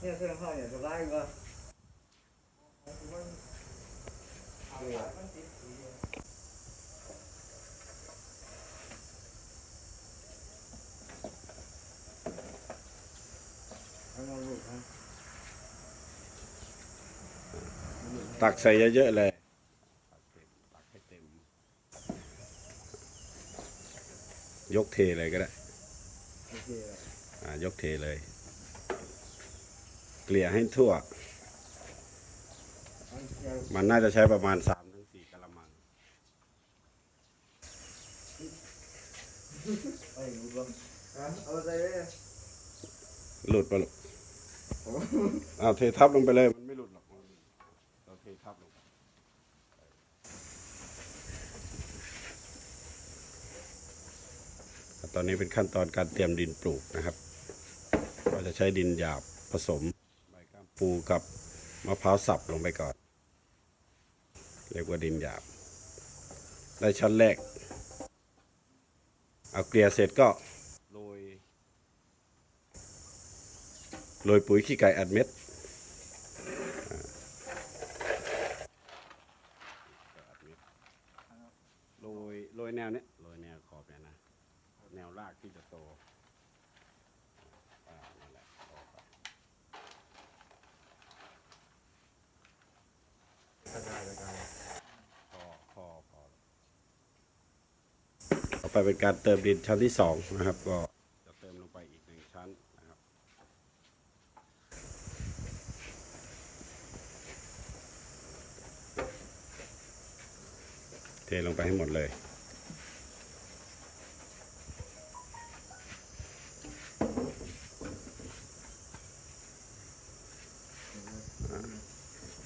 เนี่ยเสื้อผ้าเนี่ยสบายกว่าเอามาลูกครับตักใส่เยอะๆเลยตักให้เต็มยกเทเลยก็ได้ ยกเทเลย เกลี่ยให้ทั่ว มันน่าจะใช้ประมาณ3-4ถึงสี่กะละมังไปดูก่อนอะเอาใจเลยหลุดปะลูกเอาเททับลงไปเลย มันไม่หลุดหรอกเราเททับลงตอนนี้เป็นขั้นตอนการเตรียมดินปลูกนะครับ ใช้ดินหยาบผสมใบกามปูกับมะพร้าวสับลงไปก่อน เรียกว่าดินหยาบ ได้ชั้นแรก เอาเกลี่ยเสร็จก็โรยโรยปุ๋ยขี้ไก่อัดเม็ดอ่าอัดเม็ดโรยโรยแนวเนี้ยโรยแนวขอบเนี่ยนะ แนวรากที่จะโตอ่านั่นแหละต่อไป กระจายกระจาย พอพอพอต่อ ไปเป็นการเติมดินชั้นที่สองนะครับ ก็จะเติมลงไปอีกหนึ่งชั้นนะครับ เทลงไปให้หมดเลย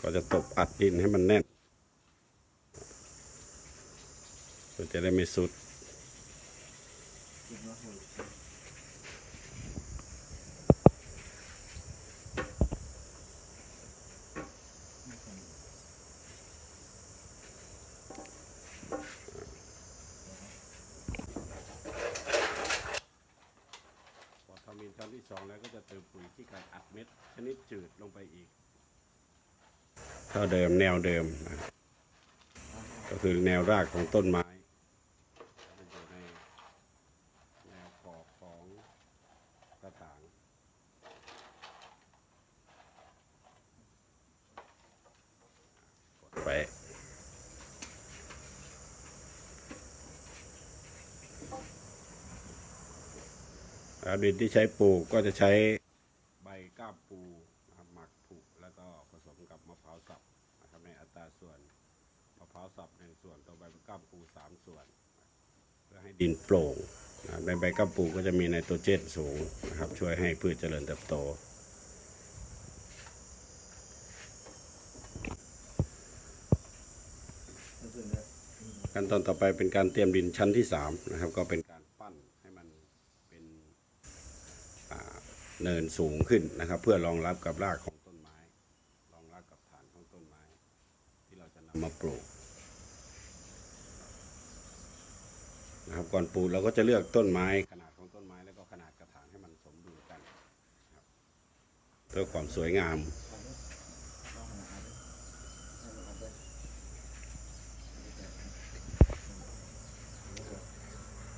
ก็จะตบอัดดินให้มันแน่นเพื่อจะได้ไม่สุดเนาะครับ พอทำดิ นั้นที่สองแล้วก็จะเติมปุ๋ยที่การอัดเม็ดชนิดจืดลงไปอีก เท่าเดิมแนวเดิมนะก็คือแนวรากของต้นไม้จะอยู่ในแนวขอบของกระถางกดไปแล้ว ดินที่ใช้ปลูกก็จะใช้ใบก้ามปูนะครับหมักผุแล้วก็ผสมกับมะพร้าวสับนะครับในอัตราส่วนมะพร้าวสับหนึ่งส่วนต่อใบก้ามปูสามส่วน เพื่อให้ดินโปร่งนะในใบก้ามปูก็จะมีไนโตรเจนสูงนะครับ ช่วยให้พืชเจริญเติบโตเอาส่วนนี้ขั้นตอนต่อไปเป็นการเตรียมดินชั้นที่สามนะครับก็เป็นให้มันเป็นอ่า เนินสูงขึ้นนะครับ เพื่อรองรับกับรากของต้นไม้ รองรับกับฐานของต้นไม้ ที่เราจะนำมาปลูกนะครับก่อนปลูกเราก็จะเลือกต้นไม้ขนาดของต้นไม้แล้วก็ขนาดกระถางให้มันสมดุลกันเพื่อความสวยงาม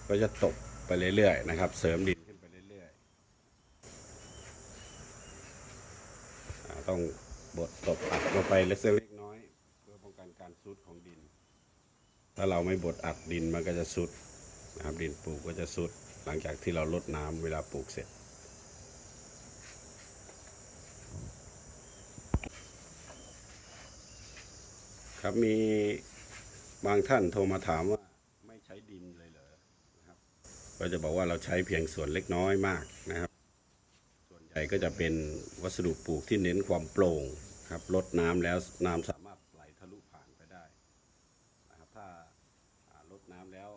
ก็จะตกไปเรื่อยๆนะครับ เสริมดินขึ้นไปเรื่อยๆอ่า ต้องบดตบอัดลงไปเล็กๆเล็กน้อย เพื่อป้องกันการซุดของดิน ถ้าเราไม่บดอัดดินมันก็จะซุดนะครับดินปลูกก็จะซุด หลังจากที่เราลดน้ำเวลาปลูกเสร็จ ครับมีบางท่านโทรมาถามว่าไม่ใช้ดินเลยเหรอนะครับ ก็จะบอกว่าเราใช้เพียงส่วนเล็กน้อยมากนะครับ ญ่ก็จะเป็นวัสดุปลูกที่เน้นความโปร่งครับลดน้ำแล้วน้ำสามารถไหลทะลุผ่านไปได้นะครับถ้าลดน้ำแล้ว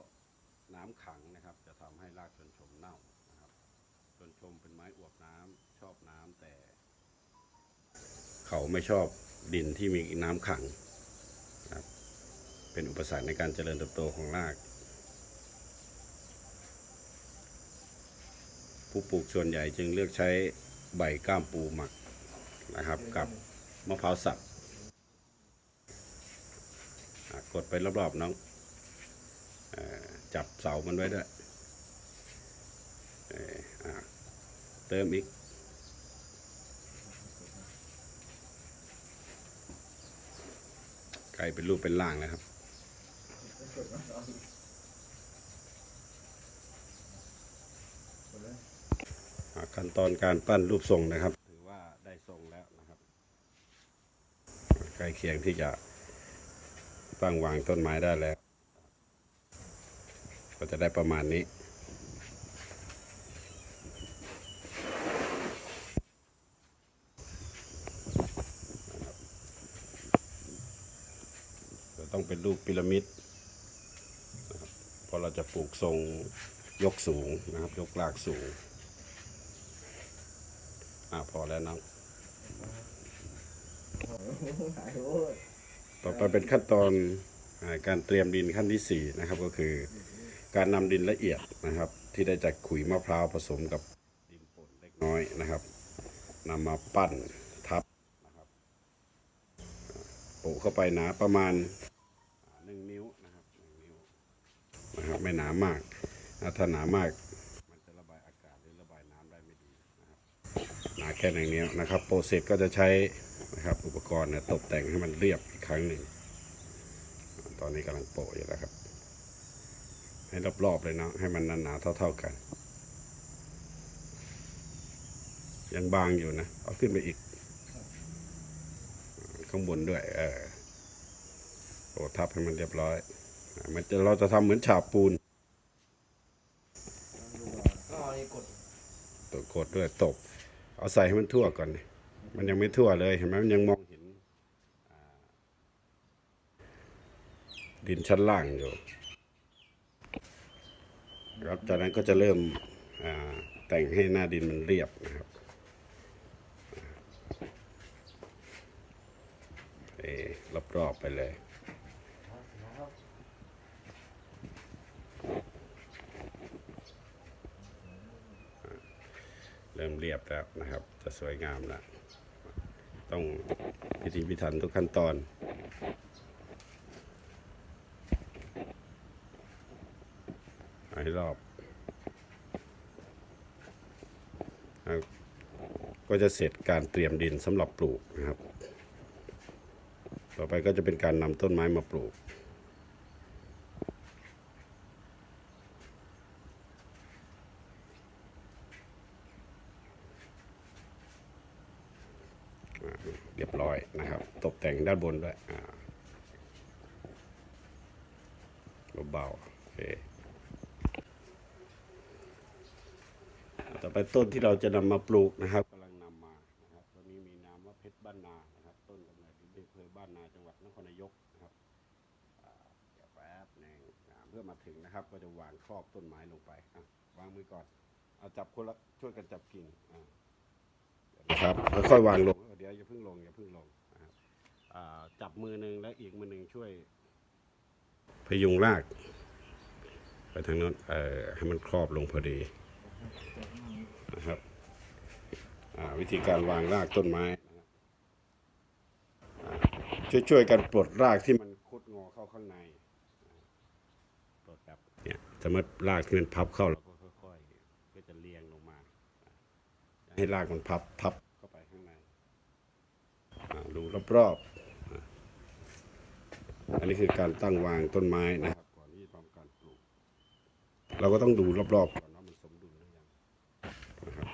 น้ำขังนะครับ จะทำให้รากชนชมเน่านะครับชนชมเป็นไม้อวบน้ำชอบน้ำแต่ เขาไม่ชอบดินที่มีน้ำขังครับเป็นอุปสรรคในการเจริญเติบโตของรากผู้ปลูกส่วนใหญ่จึงเลือกใช้ ใบก้ามปูหมักนะครับกับมะพร้าวสับกดไปรอบๆน้องจับเสามันไว้ด้วยเติมอีกไก่เป็นรูปเป็นร่างแล้วครับ กดมาเอาอีกกดเลย อะ ขั้นตอนการปั้นรูปทรงนะครับ ถือว่าได้ทรงแล้วนะครับใกล้เคียงที่จะตั้งวางต้นไม้ได้แล้ว ก็จะได้ประมาณนี้จะต้องเป็นรูปพีระมิดนะครับพราะเราจะปลูกทรงยกสูงนะครับ ยกรากสูง อ่าพอแล้วน้องโอ้โหหายโอ้ยต่อไปเป็นขั้นตอนอาการเตรียมดินขั้นที่สี่นะครับ ก็คือ การนำดินละเอียดนะครับ ที่ได้จากขุยมะพร้าวผสมกับดินป่นเล็กน้อยนะครับนำมาปั้นทับนะครับอ่าโปะเข้าไปหนาประมาณอ่าหนึ่งนิ้วนะครับหนึ่งนิ้วนะครับไม่หนามากอ่าถ้าหนามาก หนาแค่หนึ่งนิ้วนะครับโปรเซสก็จะใช้นะครับอุปกรณ์เนี่ยตกแต่งให้มันเรียบอีกครั้งหนึ่งอ่าตอนนี้กำลังโปะอยู่แล้วครับ ให้รอบๆเลยเนาะให้มันหนาๆเท่า ๆกัน ยังบางอยู่นะ เอาขึ้นไปอีก ข้างบนด้วย เออโอ้ทับให้มันเรียบร้อยอะมันจะเราจะทำเหมือนฉาบปูนลองดูก่อนก็เอานี่กดตกกดด้วยตบ เอาใส่ให้มันทั่วก่อนดิมันยังไม่ทั่วเลยเห็นไหมมันยังมองเห็นดินชั้นล่างอยู่ครับจากนั้นก็จะเริ่มแต่งให้หน้าดินมันเรียบนะครับเอรอบๆไปเลย เริ่มเรียบแล้วนะครับ จะสวยงามแล้วต้องพิธีพิถันทุกขั้นตอน ให้รอบครับก็จะเสร็จการเตรียมดินสำหรับปลูกนะครับ ต่อไปก็จะเป็นการนำต้นไม้มาปลูก เร้อยนะครับ ตกแต่งด้านบนด้วยเบาๆโอเคต่อไปต้นที่เราจะนำมาปลูกนะครับกำลังนำมานะครับต้นนี้มีนามว่าเพชรบ้านนานะครับ ต้นกำเนิดที่อำเภอบ้านนาจังหวัดนครนายกนะครับเดี๋ยวแป๊บหนึ่งเพื่อมาถึงนะครับ ก็จะวางครอบต้นไม้ลงไปวางมือก่อนเอาจับคนละช่วยกันจับกิ่งอ่า นะครับค่อยๆวางลงเดี๋ยวอย่าเพิ่งลงอย่าเพิ่งลงนะครับจับมือหนึ่งแล้วอีกมือหนึ่งช่วย พยุงราก ไปทางโน้นเอ่อให้มันครอบลงพอดีนะครับวิธีการวางรากต้นไม้ช่วยๆกันปลดรากที่มันคดงอเข้าข้างในปลดแบบเนี่ยสมมติรากที่มันพับเข้าเราก็ค่อยๆก็จะเรียงลงมา ให้รากมันพับทับเข้าไปข้างในดูรอบๆ อันนี้คือการตั้งวางต้นไม้นะครับก่อนที่จะทำการปลูก เราก็ต้องดูรอบๆก่อนว่ามันสมดุลหรือยังนะครับ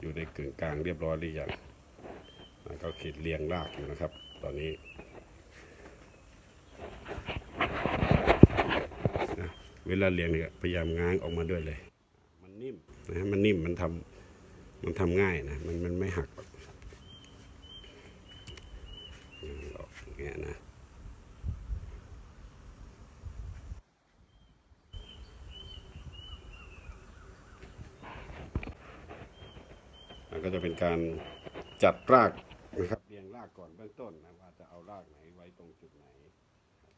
อยู่ในกึ่งกลางเรียบร้อยหรือยังอ่าก็ขีดเรียงรากอยู่นะครับ ตอนนี้นะเวลาเรียงเนี่ยพยายามง้างออกมาด้วยเลย มันนิ่มนะฮะมันนิ่ม มันทำ มันทำง่ายนะมันมันไม่หักออกอย่างเงี้ยนะก็จะเป็นการจัดรากนะครับเรียงรากก่อนเบื้องต้นนะว่าจะเอารากไหนไว้ตรงจุดไหน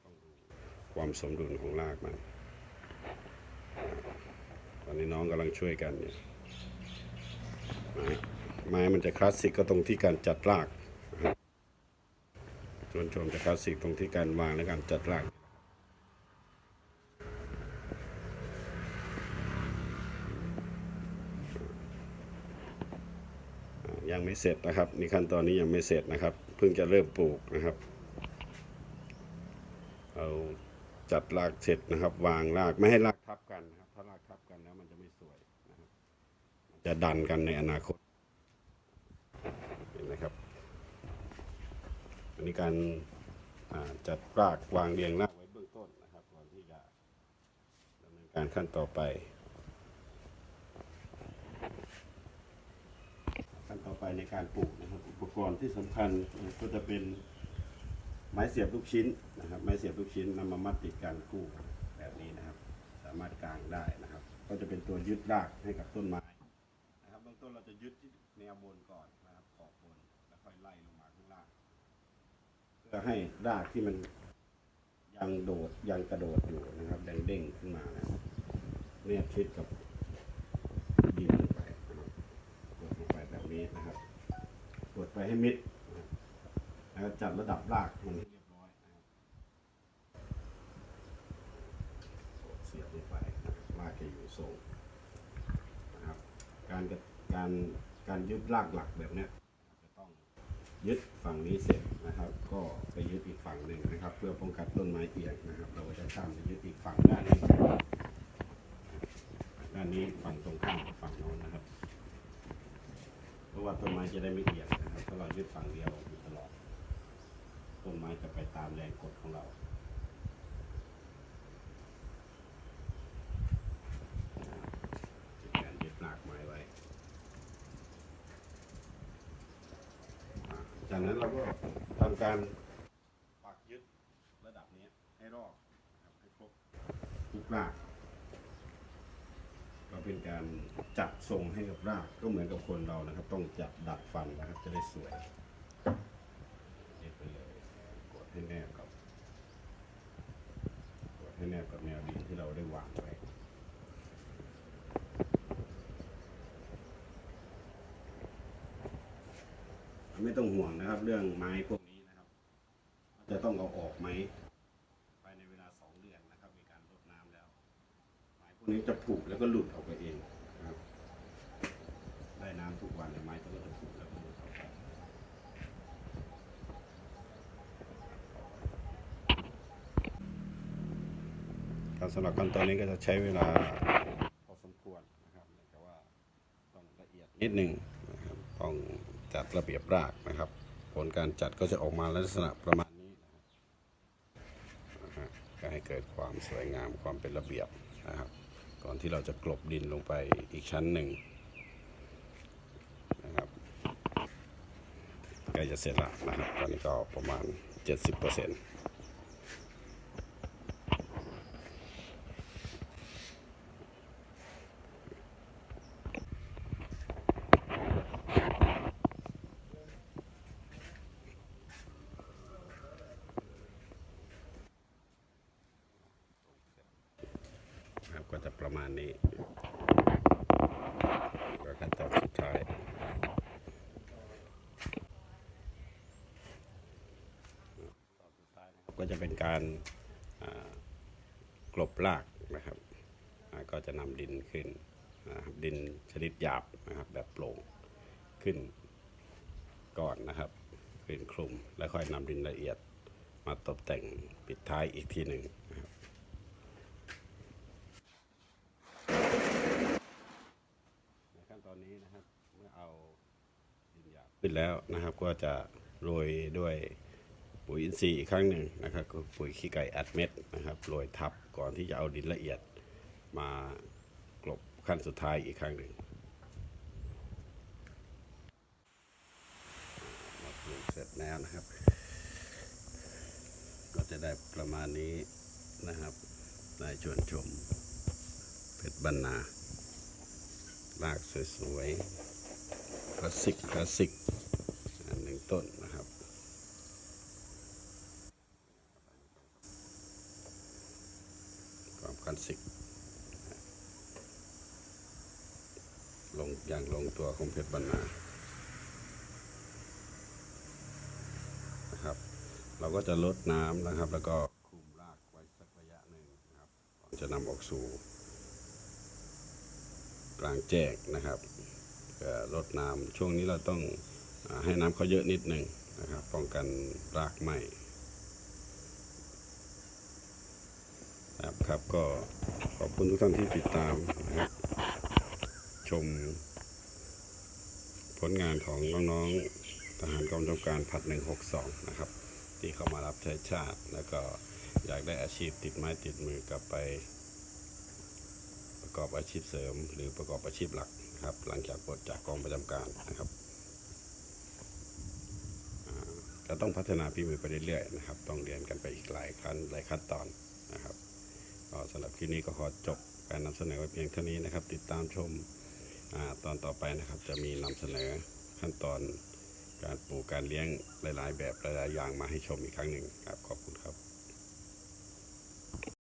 ต้องดูความสมดุลของรากมันตอนนี้น้องกำลังช่วยกันอยู่ ไม้มันจะคลาสสิกก็ตรงที่การจัดรากนะครับส่วนชมจะคลาสสิกตรงที่การวางและการจัดรากยังไม่เสร็จนะครับในขั้นตอนนี้ยังไม่เสร็จนะครับ เพิ่งจะเริ่มปลูกนะครับ เอาจัดรากเสร็จนะครับ วางรากไม่ให้ราก ดันกันในอนาคตเห็นไหมครับ อันนี้การจัดรากวางเรียงรากไว้เบื้องต้นนะครับก่อนที่จะดำเนินการขั้นต่อไป ขั้นต่อไปในการปลูกนะครับอุปกรณ์ที่สำคัญก็จะเป็นไม้เสียบลูกชิ้นนะครับ ไม้เสียบลูกชิ้นนำมามัดติดกันคู่แบบนี้นะครับ สามารถกางได้นะครับ ก็จะเป็นตัวยึดรากให้กับต้นไม้ ต้นเราจะยึดที่แนวบนก่อนนะครับขอบบนแล้วค่อยไล่ลงมาข้างล่าง เพื่อให้รากที่มันยังโดดยังกระโดดอยู่นะครับเด้งขึ้นมานะเนี่ยชิดกับดินลงไปนะกดลงไปแบบนี้นะครับกดไปให้มิดนะครับแล้วจัดระดับรากมันเรียบร้อยนะครับกดเสียบลงไปนะครับรากจะอยู่ทรงนะครับการกระ การการยึดรากหลักแบบเนี้ยจะต้องยึดฝั่งนี้เสร็จนะครับ ก็ไปยึดอีกฝั่งหนึ่งนะครับ เพื่อป้องกันต้นไม้เอียงนะครับ เราจะข้ามไปยึดอีกฝั่งด้านนี้ด้านนี้ฝั่งตรงข้ามกับฝั่งโน้นนะครับ เพราะว่าต้นไม้จะได้ไม่เอียงนะครับถ้าเรายึดฝั่งเดียวอยู่ตลอด ต้นไม้จะไปตามแรงกดของเราเป็นการยึดรากไม้ไว้อ่า จากนั้นเราก็ทำการปักยึดระดับนี้ให้รอบนะครับให้ครบทุกรากก็เป็นการจัดทรงให้กับรากก็เหมือนกับคนเรานะครับ ต้องจัดดัดฟันนะครับ จะได้สวยเย็บไปเลยกดให้แนบกับกดให้แนบกับแนวดินที่เราได้วางไว้ ไม่ต้องห่วงนะครับ เรื่องไม้พวกนี้นะครับจะต้องเอาออกไหมภายในเวลาสองเดือนนะครับ มีการรดน้ำแล้ว ไม้พวกนี้จะผุแล้วก็หลุดออกไปเองนะครับ ได้น้ำทุกวันเลยไม้ตัวนี้จะผุแล้วก็หลุดออกไปการสำหรับขั้นตอนนี้ก็จะใช้เวลาพอสมควรนะครับเนื่ว่าต้องละเอียดนิดหนึ่งนะครับต้อง จัดระเบียบรากนะครับ ผลการจัดก็จะออกมาลักษณะประมาณนี้นะฮะก็ให้เกิดความสวยงามความเป็นระเบียบนะครับ ก่อนที่เราจะกลบดินลงไปอีกชั้นหนึ่งนะครับใกล้จะเสร็จแล้วนะครับตอนนี้ก็ประมาณ 70%เปอรับ ก็จะประมาณนี้ก็ขั้นตอนสุดท้ายก็จะเป็นการกลบรากนะครับก็จะนำดินขึ้นนะครับดินชนิดหยาบนะครับแบบโปร่งขึ้นก่อนนะครับขึ้นคลุมแล้วค่อยนำดินละเอียดมาตกแต่งปิดท้ายอีกทีหนึ่งนะครับ ในขั้นตอนนี้นะครับ เมื่อเอาดินหยาบขึ้นแล้วนะครับ ก็จะโรยด้วยปุ๋ยอินทรีย์อีกครั้งหนึ่งนะครับคือปุ๋ยขี้ไก่อัดเม็ดนะครับโรยทับก่อนที่จะเอาดินละเอียดมากลบขั้นสุดท้ายอีกครั้งหนึ่งมาปลูกเสร็จแล้วนะครับ ก็จะได้ประมาณนี้นะครับนายชวนชม เพชรบรรณารากสวยๆ คลาสสิกคลาสสิกหนึ่งต้นนะครับความคลาสสิกลงอย่างลงตัวของเพชรบรรณานะครับเราก็จะลดน้ำนะครับ แล้วก็คุมรากไว้สักระยะหนึ่งนะครับจะนำออกสู่กลางแจ้งนะครับ เอ่อลดน้ำช่วงนี้เราต้องอให้น้ำเขาเยอะนิดหนึ่งนะครับป้องกันรากไหมครับครับก็ขอบคุณทุกท่านที่ติดตามนะครับชม ผลงานของน้องๆทหารกองกำกับการพัด 162 นะครับ ที่เข้ามารับใช้ชาติ แล้วก็อยากได้อาชีพติดไม้ติดมือกลับไป กอบอาชีพเสริม หรือประกอบอาชีพหลักครับ หลังจากปลดจากกองประจำการนะครับอ่าจะต้องพัฒนาฝีมือไปเรื่อยๆนะครับ ต้องเรียนกันไปอีกหลายขั้นหลายขั้นตอนนะครับก็สำหรับคลิปนี้ก็ขอจบการนำเสนอไว้เพียงเท่านี้นะครับ ติดตามชมอตอนต่อไปนะครับ จะมีนำเสนอขั้นตอนการปลูกการเลี้ยงหลาย ๆ แบบหลายๆอย่างมาให้ชมอีกครั้งหนึ่งครับขอบคุณครับ